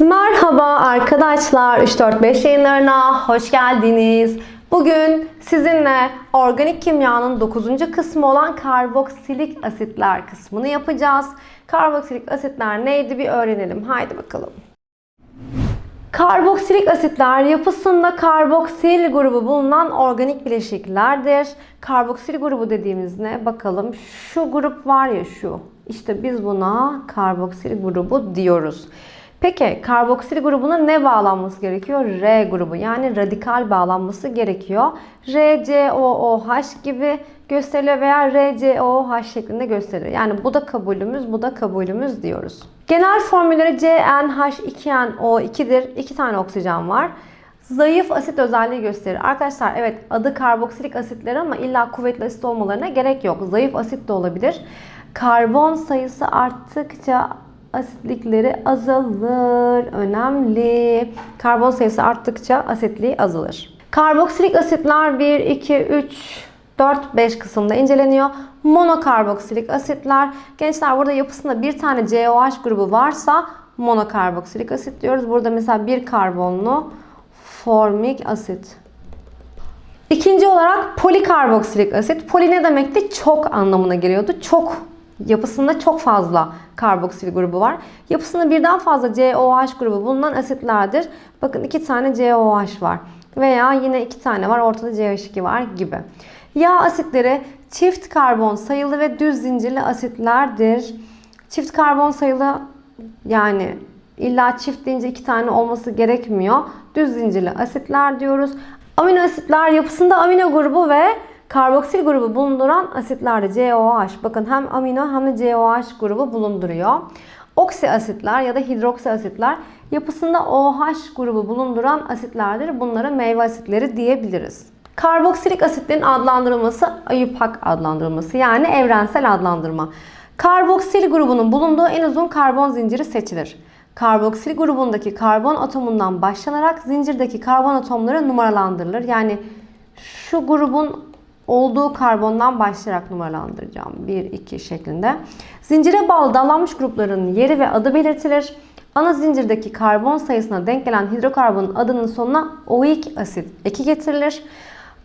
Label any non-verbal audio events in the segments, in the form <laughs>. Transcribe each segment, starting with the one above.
Merhaba arkadaşlar 345 yayınlarına hoş geldiniz. Bugün sizinle organik kimyanın 9. kısmı olan karboksilik asitler kısmını yapacağız. Karboksilik asitler neydi bir öğrenelim. Haydi bakalım. Karboksilik asitler yapısında karboksil grubu bulunan organik bileşiklerdir. Karboksil grubu dediğimiz ne? Bakalım şu grup var ya şu. İşte biz buna karboksil grubu diyoruz. Peki karboksil grubuna ne bağlanması gerekiyor? R grubu yani radikal bağlanması gerekiyor. RCOOH gibi gösteriliyor veya RCOOH şeklinde gösterilir. Yani bu da kabulümüz, bu da kabulümüz diyoruz. Genel formülleri CnH2nO2'dir. İki tane oksijen var. Zayıf asit özelliği gösterir. Arkadaşlar evet adı karboksilik asitler ama illa kuvvetli asit olmalarına gerek yok. Zayıf asit de olabilir. Karbon sayısı arttıkça asitlikleri azalır. Önemli. Karbon sayısı arttıkça asitliği azalır. Karboksilik asitler 1, 2, 3, 4, 5 kısımda inceleniyor. Monokarboksilik asitler. Gençler burada yapısında bir tane COH grubu varsa monokarboksilik asit diyoruz. Burada mesela bir karbonlu formik asit. İkinci olarak polikarboksilik asit. Poli ne demekti? Çok anlamına geliyordu. Çok yapısında çok fazla karboksil grubu var. Yapısında birden fazla COH grubu bulunan asitlerdir. Bakın iki tane COH var. Veya yine iki tane var. Ortada CH2 var gibi. Yağ asitleri çift karbon sayılı ve düz zincirli asitlerdir. Çift karbon sayılı yani illa çift deyince iki tane olması gerekmiyor. Düz zincirli asitler diyoruz. Amino asitler yapısında amino grubu ve karboksil grubu bulunduran asitlerde COH. Bakın hem amino hem de COH grubu bulunduruyor. Oksi asitler ya da hidroksi asitler yapısında OH grubu bulunduran asitlerdir. Bunlara meyve asitleri diyebiliriz. Karboksilik asitlerin adlandırılması AYUPAC adlandırılması yani evrensel adlandırma. Karboksil grubunun bulunduğu en uzun karbon zinciri seçilir. Karboksil grubundaki karbon atomundan başlanarak zincirdeki karbon atomları numaralandırılır. Yani şu grubun olduğu karbondan başlayarak numaralandıracağım. 1, 2 şeklinde. Zincire bağlı dallanmış grupların yeri ve adı belirtilir. Ana zincirdeki karbon sayısına denk gelen hidrokarbonun adının sonuna oik asit eki getirilir.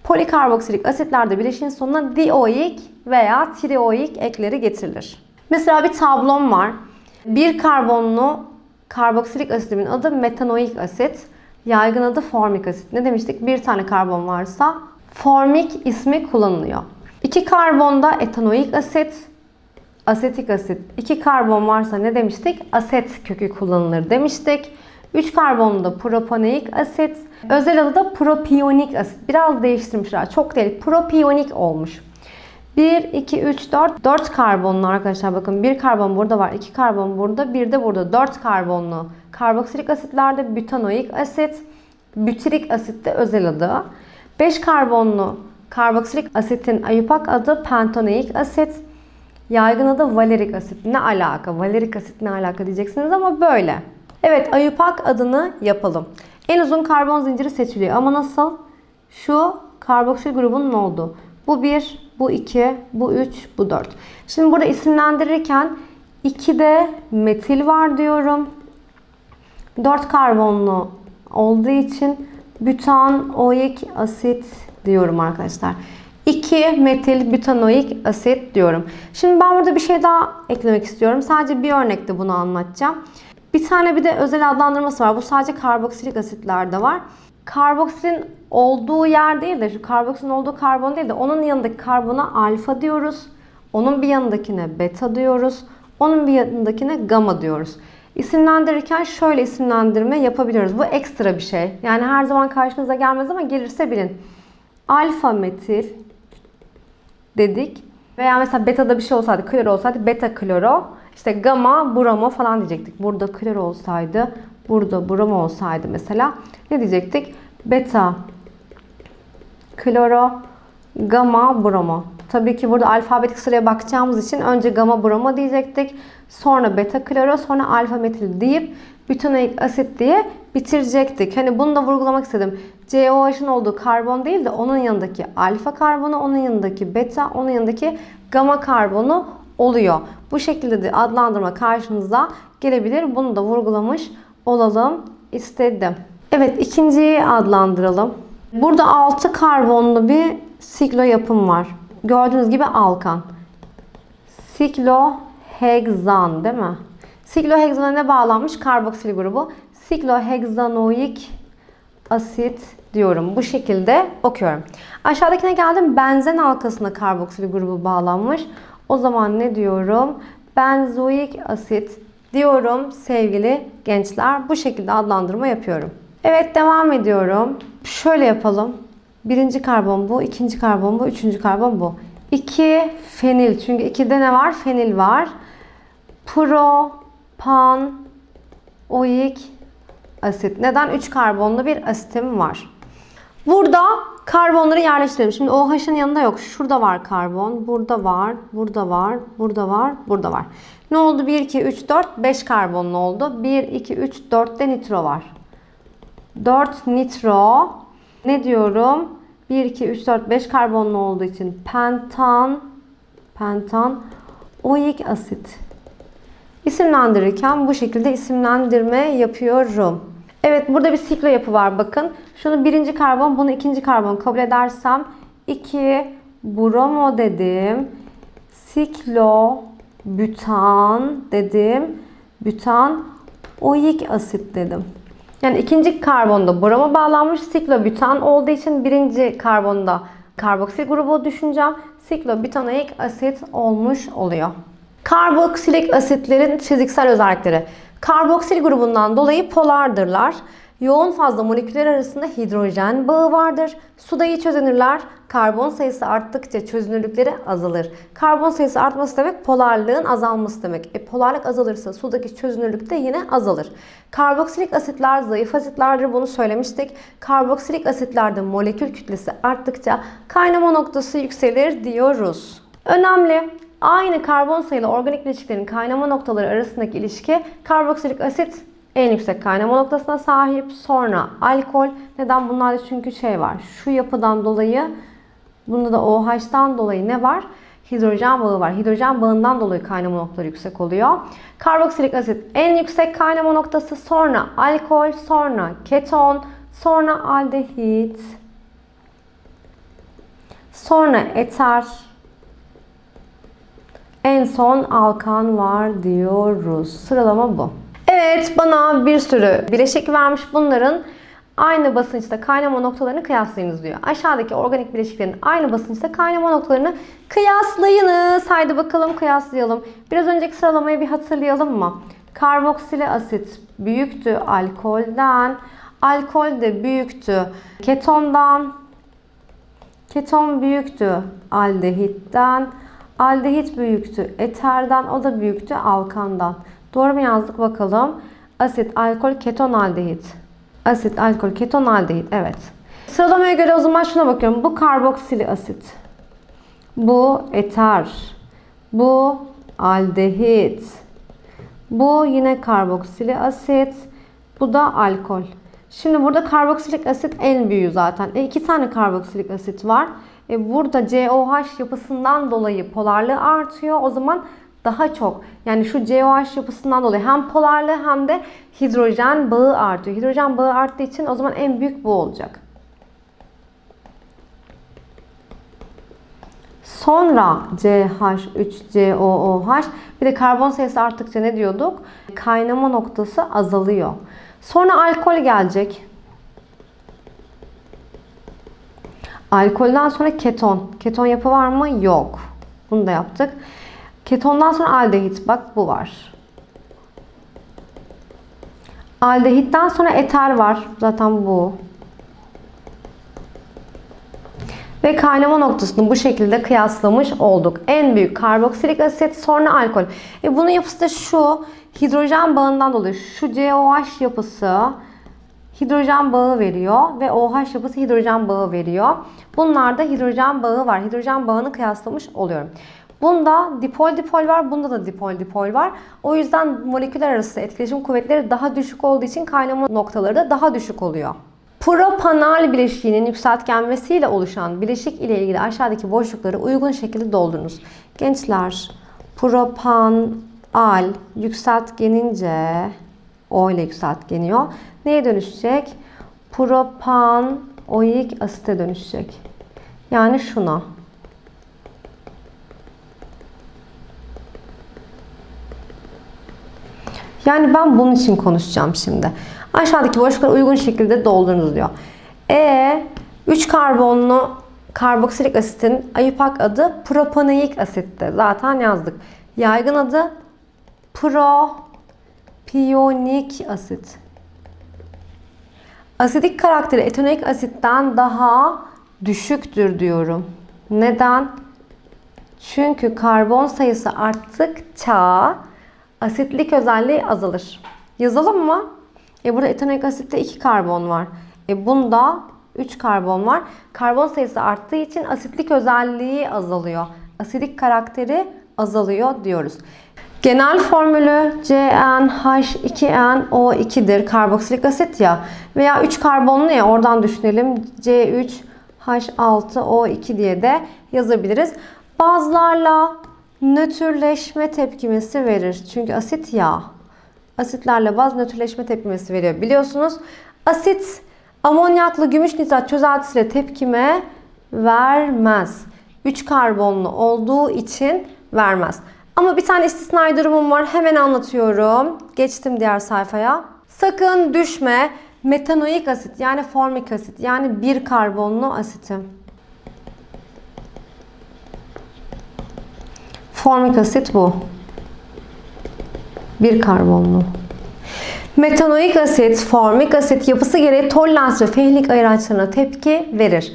Polikarboksilik asitlerde bileşiğin sonuna dioik veya trioik ekleri getirilir. Mesela bir tablom var. Bir karbonlu karboksilik asidimin adı metanoik asit. Yaygın adı formik asit. Ne demiştik? Bir tane karbon varsa formik ismi kullanılıyor. İki karbonda etanoik asit, asetik asit. İki karbon varsa ne demiştik? Aset kökü kullanılır demiştik. 3 karbonda propaneik asit. Özel adı da propiyonik asit. Biraz değiştirmişler. Çok değil. Propiyonik olmuş. 1, 2, 3, 4. 4 karbonlu arkadaşlar bakın. Bir karbon burada var. 2 karbon burada. Bir de burada. 4 karbonlu. Karboksilik asitlerde butanoik asit. Bütirik asit de özel adı. 5 karbonlu karboksilik asitin ayupak adı pentanoik asit. Yaygın adı valerik asit. Ne alaka? Valerik asit ne alaka diyeceksiniz ama böyle. Evet ayupak adını yapalım. En uzun karbon zinciri seçiliyor ama nasıl? Şu karboksil grubunun olduğu. Bu 1, bu 2, bu 3, bu 4. Şimdi burada isimlendirirken 2'de metil var diyorum. 4 karbonlu olduğu için butanoik asit diyorum arkadaşlar. 2 metil butanoik asit diyorum. Şimdi ben burada bir şey daha eklemek istiyorum. Sadece bir örnekte bunu anlatacağım. Bir tane bir de özel adlandırması var. Bu sadece karboksilik asitlerde var. Karboksilin olduğu yer değil de şu karboksilin olduğu karbon değil de onun yanındaki karbona alfa diyoruz. Onun bir yanındakine beta diyoruz. Onun bir yanındakine gamma diyoruz. İsimlendirirken şöyle isimlendirme yapabiliyoruz. Bu ekstra bir şey. Yani her zaman karşınıza gelmez ama gelirse bilin. Alfa metil dedik. Veya mesela beta'da bir şey olsaydı, klor olsaydı beta kloro. İşte gamma bromo falan diyecektik. Burada klor olsaydı, burada bromo olsaydı mesela ne diyecektik? Beta kloro gamma bromo. Tabii ki burada alfabetik sıraya bakacağımız için önce gamma bromo diyecektik. Sonra beta kloro, sonra alfa metil deyip butanoik asit diye bitirecektik. Hani bunu da vurgulamak istedim. COH'ın olduğu karbon değil de onun yanındaki alfa karbonu, onun yanındaki beta, onun yanındaki gamma karbonu oluyor. Bu şekilde de adlandırma karşınıza gelebilir. Bunu da vurgulamış olalım istedim. Evet ikinciyi adlandıralım. Burada 6 karbonlu bir siklo yapım var. Gördüğünüz gibi alkan. Sikloheksan değil mi? Sikloheksana ne bağlanmış? Karboksil grubu. Siklohexanoik asit diyorum. Bu şekilde okuyorum. Aşağıdakine geldim. Benzen halkasına karboksil grubu bağlanmış. O zaman ne diyorum? Benzoik asit diyorum sevgili gençler. Bu şekilde adlandırma yapıyorum. Evet devam ediyorum. Şöyle yapalım. Birinci karbon bu, ikinci karbon bu, üçüncü karbon bu. 2 fenil. Çünkü 2'de ne var? Fenil var. Propan oik asit. Neden? 3 karbonlu bir asitim var. Burada karbonları yerleştirelim. Şimdi OH'ın yanında yok. Şurada var karbon. Burada var. Burada var. Burada var. Burada var. Ne oldu? 1, 2, 3, 4. 5 karbonlu oldu. 1, 2, 3, 4'te nitro var. 4 nitro. Ne diyorum? 1, 2, 3, 4, 5 karbonlu olduğu için pentan pentan oik asit. İsimlendirirken bu şekilde isimlendirme yapıyorum. Evet burada bir siklo yapı var bakın. Şunu birinci karbon bunu ikinci karbon kabul edersem 2 bromo dedim. Siklo bütan dedim. Bütan oik asit dedim. Yani ikinci karbonda bromo bağlanmış siklobütan olduğu için birinci karbonda karboksil grubu düşüneceğim. Siklobütanoik asit olmuş oluyor. Karboksilik asitlerin fiziksel özellikleri. Karboksil grubundan dolayı polardırlar. Yoğun fazla moleküller arasında hidrojen bağı vardır. Suda iyi çözünürler. Karbon sayısı arttıkça çözünürlükleri azalır. Karbon sayısı artması demek polarlığın azalması demek. E, polarlık azalırsa sudaki çözünürlük de yine azalır. Karboksilik asitler zayıf asitlerdir bunu söylemiştik. Karboksilik asitlerde molekül kütlesi arttıkça kaynama noktası yükselir diyoruz. Önemli. Aynı karbon sayılı organik bileşiklerin kaynama noktaları arasındaki ilişki karboksilik asit en yüksek kaynama noktasına sahip. Sonra alkol. Neden? Bunlarda çünkü şey var. Şu yapıdan dolayı bunda da OH'tan dolayı ne var? Hidrojen bağı var. Hidrojen bağından dolayı kaynama noktaları yüksek oluyor. Karboksilik asit en yüksek kaynama noktası. Sonra alkol, sonra keton, sonra aldehit, sonra eter, en son alkan var diyoruz. Sıralama bu. Evet bana bir sürü bileşik vermiş. Bunların aynı basınçta kaynama noktalarını kıyaslayınız diyor. Aşağıdaki organik bileşiklerin aynı basınçta kaynama noktalarını kıyaslayınız. Haydi bakalım kıyaslayalım. Biraz önceki sıralamayı bir hatırlayalım mı? Karboksili asit büyüktü alkolden. Alkol de büyüktü ketondan. Keton büyüktü aldehitten. Aldehit büyüktü eterden. O da büyüktü alkandan. Doğru mu yazdık bakalım? Asit, alkol, keton, aldehit. Asit, alkol, keton, aldehit. Evet. Sıralamaya göre o zaman şuna bakıyorum. Bu karboksili asit. Bu eter. Bu aldehit. Bu yine karboksili asit. Bu da alkol. Şimdi burada karboksilik asit en büyüğü zaten. E, iki tane karboksilik asit var. E, burada COH yapısından dolayı polarlığı artıyor. O zaman daha çok yani şu COH yapısından dolayı hem polarlı hem de hidrojen bağı artıyor. Hidrojen bağı arttığı için o zaman en büyük bu olacak. Sonra CH3COOH bir de karbon sayısı arttıkça ne diyorduk? Kaynama noktası azalıyor. Sonra alkol gelecek. Alkolden sonra keton. Keton yapı var mı? Yok. Bunu da yaptık. Ketondan sonra aldehit. Bak bu var. Aldehitten sonra eter var. Zaten bu. Ve kaynama noktasını bu şekilde kıyaslamış olduk. En büyük karboksilik asit sonra alkol. E bunun yapısı da şu. Hidrojen bağından dolayı şu COH yapısı hidrojen bağı veriyor ve OH yapısı hidrojen bağı veriyor. Bunlarda hidrojen bağı var. Hidrojen bağını kıyaslamış oluyorum. Bunda dipol dipol var, bunda da dipol dipol var. O yüzden moleküller arası etkileşim kuvvetleri daha düşük olduğu için kaynama noktaları da daha düşük oluyor. Propanal bileşiğinin yükseltgenmesiyle oluşan bileşik ile ilgili aşağıdaki boşlukları uygun şekilde doldurunuz. Gençler, propanal yükseltgenince O ile yükseltgeniyor. Neye dönüşecek? Propanoik asite dönüşecek. Yani şuna. Yani ben bunun için konuşacağım şimdi. Aşağıdaki boşlukları uygun şekilde doldurunuz diyor. E 3 karbonlu karboksilik asitin ayıpak adı propanoik asitti. Zaten yazdık. Yaygın adı propiyonik asit. Asidik karakteri etonik asitten daha düşüktür diyorum. Neden? Çünkü karbon sayısı arttıkça asitlik özelliği azalır. Yazalım mı? E burada etonik asitte 2 karbon var. E bunda 3 karbon var. Karbon sayısı arttığı için asitlik özelliği azalıyor. Asidik karakteri azalıyor diyoruz. Genel formülü CnH2nO2'dir. Karboksilik asit ya. Veya 3 karbonlu ya oradan düşünelim. C3H6O2 diye de yazabiliriz. Bazlarla nötrleşme tepkimesi verir. Çünkü asit yağ. Asitlerle baz nötrleşme tepkimesi veriyor. Biliyorsunuz asit amonyaklı gümüş nitrat çözeltisiyle tepkime vermez. 3 karbonlu olduğu için vermez. Ama bir tane istisnai durumum var. Hemen anlatıyorum. Geçtim diğer sayfaya. Sakın düşme. Metanoik asit yani formik asit yani bir karbonlu asitim. Formik asit bu. Bir karbonlu. Metanoik asit, formik asit yapısı gereği tolerans ve fehlik ayıraçlarına tepki verir.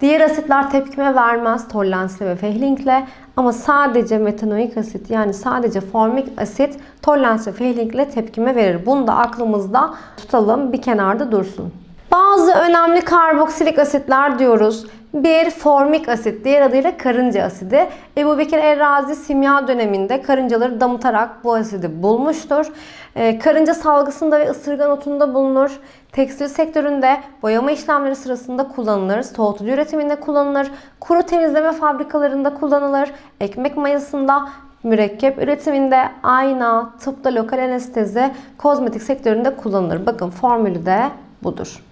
Diğer asitler tepkime vermez toleransle ve fehlinkle ama sadece metanoik asit yani sadece formik asit tolerans ve fehlinkle tepkime verir. Bunu da aklımızda tutalım bir kenarda dursun. Bazı önemli karboksilik asitler diyoruz. Bir formik asit, diğer adıyla karınca asidi. Ebu Bekir Errazi simya döneminde karıncaları damıtarak bu asidi bulmuştur. Ee, karınca salgısında ve ısırgan otunda bulunur. Tekstil sektöründe boyama işlemleri sırasında kullanılır. Soğutucu üretiminde kullanılır. Kuru temizleme fabrikalarında kullanılır. Ekmek mayasında, mürekkep üretiminde, ayna, tıpta lokal anestezi, kozmetik sektöründe kullanılır. Bakın formülü de budur.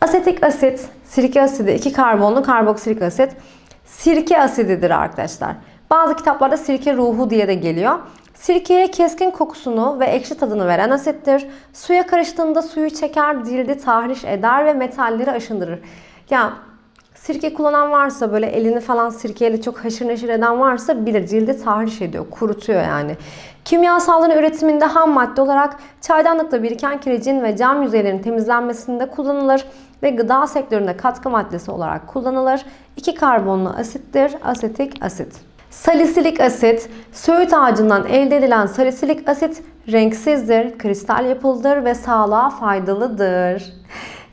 Asetik asit, sirke asidi, 2 karbonlu karboksilik asit sirke asididir arkadaşlar. Bazı kitaplarda sirke ruhu diye de geliyor. Sirkeye keskin kokusunu ve ekşi tadını veren asittir. Suya karıştığında suyu çeker, cildi tahriş eder ve metalleri aşındırır. Yani sirke kullanan varsa böyle elini falan sirkeyle çok haşır neşir eden varsa bilir cildi tahriş ediyor, kurutuyor yani. Kimyasalların üretiminde ham madde olarak çaydanlıkta biriken kirecin ve cam yüzeylerinin temizlenmesinde kullanılır ve gıda sektöründe katkı maddesi olarak kullanılır. 2 karbonlu asittir, asetik asit. Salisilik asit, söğüt ağacından elde edilen salisilik asit renksizdir, kristal yapılıdır ve sağlığa faydalıdır.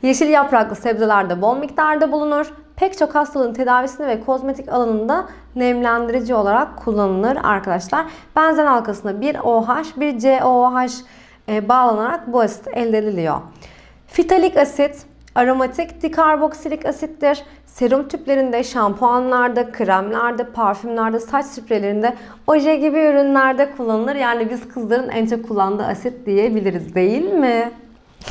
Yeşil yapraklı sebzelerde bol miktarda bulunur. Pek çok hastalığın tedavisinde ve kozmetik alanında nemlendirici olarak kullanılır arkadaşlar. Benzen halkasına bir OH, bir COOH e, bağlanarak bu asit elde ediliyor. Fitalik asit aromatik dikarboksilik asittir. Serum tüplerinde, şampuanlarda, kremlerde, parfümlerde, saç spreylerinde, oje gibi ürünlerde kullanılır. Yani biz kızların en çok kullandığı asit diyebiliriz değil mi?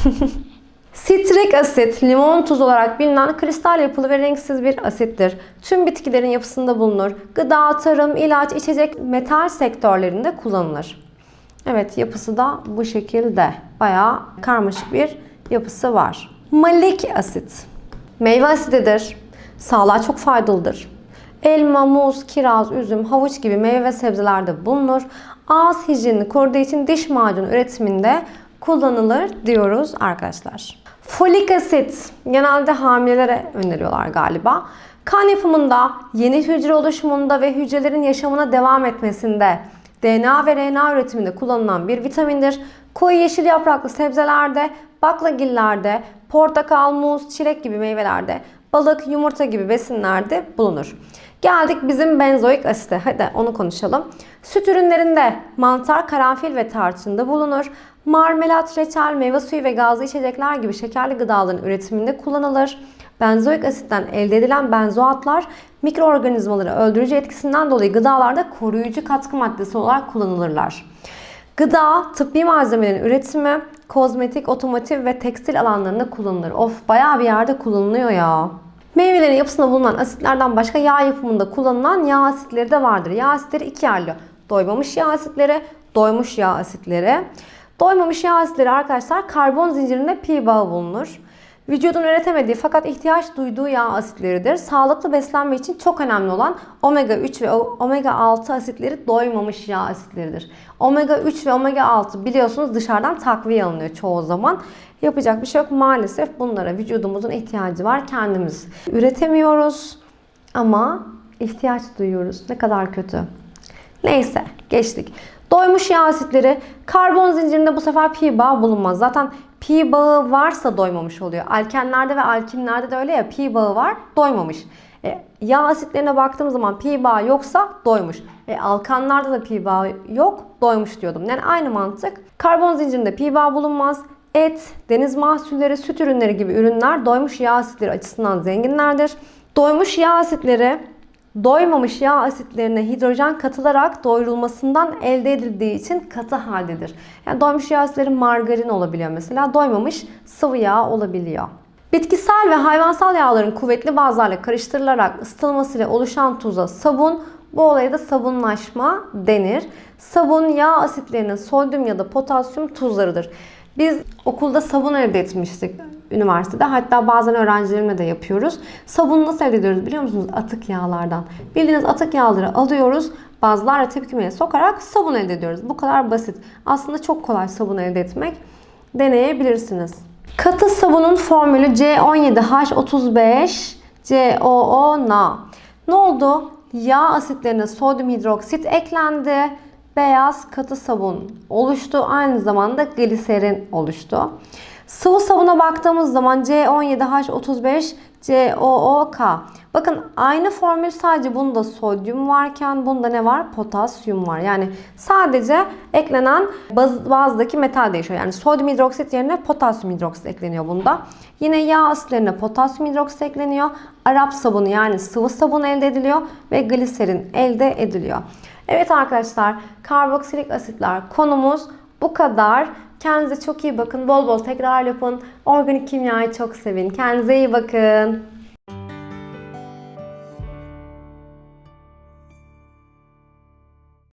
<laughs> Sitrik asit, limon tuzu olarak bilinen kristal yapılı ve renksiz bir asittir. Tüm bitkilerin yapısında bulunur. Gıda, tarım, ilaç, içecek, metal sektörlerinde kullanılır. Evet yapısı da bu şekilde. Bayağı karmaşık bir yapısı var. Malik asit. Meyve asididir. Sağlığa çok faydalıdır. Elma, muz, kiraz, üzüm, havuç gibi meyve ve sebzelerde bulunur. Ağız hijyenini koruduğu için diş macunu üretiminde kullanılır diyoruz arkadaşlar. Folik asit genelde hamilelere öneriyorlar galiba. Kan yapımında, yeni hücre oluşumunda ve hücrelerin yaşamına devam etmesinde DNA ve RNA üretiminde kullanılan bir vitamindir. Koyu yeşil yapraklı sebzelerde, baklagillerde, portakal, muz, çilek gibi meyvelerde, balık, yumurta gibi besinlerde bulunur. Geldik bizim benzoik asite. Hadi onu konuşalım. Süt ürünlerinde mantar, karanfil ve tarçında bulunur. Marmelat, reçel, meyve suyu ve gazlı içecekler gibi şekerli gıdaların üretiminde kullanılır. Benzoik asitten elde edilen benzoatlar mikroorganizmaları öldürücü etkisinden dolayı gıdalarda koruyucu katkı maddesi olarak kullanılırlar. Gıda, tıbbi malzemelerin üretimi, kozmetik, otomotiv ve tekstil alanlarında kullanılır. Of bayağı bir yerde kullanılıyor ya. Meyvelerin yapısında bulunan asitlerden başka yağ yapımında kullanılan yağ asitleri de vardır. Yağ asitleri ikiye ayrılıyor. Doymamış yağ asitleri, doymuş yağ asitleri. Doymamış yağ asitleri arkadaşlar karbon zincirinde pi bağı bulunur. Vücudun üretemediği fakat ihtiyaç duyduğu yağ asitleridir. Sağlıklı beslenme için çok önemli olan omega 3 ve omega 6 asitleri doymamış yağ asitleridir. Omega 3 ve omega 6 biliyorsunuz dışarıdan takviye alınıyor çoğu zaman. Yapacak bir şey yok maalesef bunlara vücudumuzun ihtiyacı var kendimiz. Üretemiyoruz ama ihtiyaç duyuyoruz. Ne kadar kötü. Neyse geçtik. Doymuş yağ asitleri karbon zincirinde bu sefer pi bağı bulunmaz. Zaten pi bağı varsa doymamış oluyor. Alkenlerde ve alkinlerde de öyle ya pi bağı var doymamış. E, yağ asitlerine baktığım zaman pi bağı yoksa doymuş. E, alkanlarda da pi bağı yok doymuş diyordum. Yani aynı mantık. Karbon zincirinde pi bağı bulunmaz. Et, deniz mahsulleri, süt ürünleri gibi ürünler doymuş yağ asitleri açısından zenginlerdir. Doymuş yağ asitleri doymamış yağ asitlerine hidrojen katılarak doyurulmasından elde edildiği için katı haldedir. Yani doymuş yağ asitleri margarin olabiliyor mesela. Doymamış sıvı yağ olabiliyor. Bitkisel ve hayvansal yağların kuvvetli bazlarla karıştırılarak ısıtılmasıyla oluşan tuza sabun, bu olaya da sabunlaşma denir. Sabun yağ asitlerinin sodyum ya da potasyum tuzlarıdır. Biz okulda sabun elde etmiştik üniversitede. Hatta bazen öğrencilerimle de yapıyoruz. Sabunu nasıl elde ediyoruz biliyor musunuz? Atık yağlardan. Bildiğiniz atık yağları alıyoruz. Bazılarla tepkimeye sokarak sabun elde ediyoruz. Bu kadar basit. Aslında çok kolay sabun elde etmek. Deneyebilirsiniz. Katı sabunun formülü C17H35 COO Ne oldu? Yağ asitlerine sodyum hidroksit eklendi beyaz katı sabun oluştu. Aynı zamanda gliserin oluştu. Sıvı sabuna baktığımız zaman C17H35 COOK. Bakın aynı formül sadece bunda sodyum varken bunda ne var? Potasyum var. Yani sadece eklenen baz, bazdaki metal değişiyor. Yani sodyum hidroksit yerine potasyum hidroksit ekleniyor bunda. Yine yağ asitlerine potasyum hidroksit ekleniyor. Arap sabunu yani sıvı sabun elde ediliyor ve gliserin elde ediliyor. Evet arkadaşlar karboksilik asitler konumuz bu kadar. Kendinize çok iyi bakın. Bol bol tekrar yapın. Organik kimyayı çok sevin. Kendinize iyi bakın.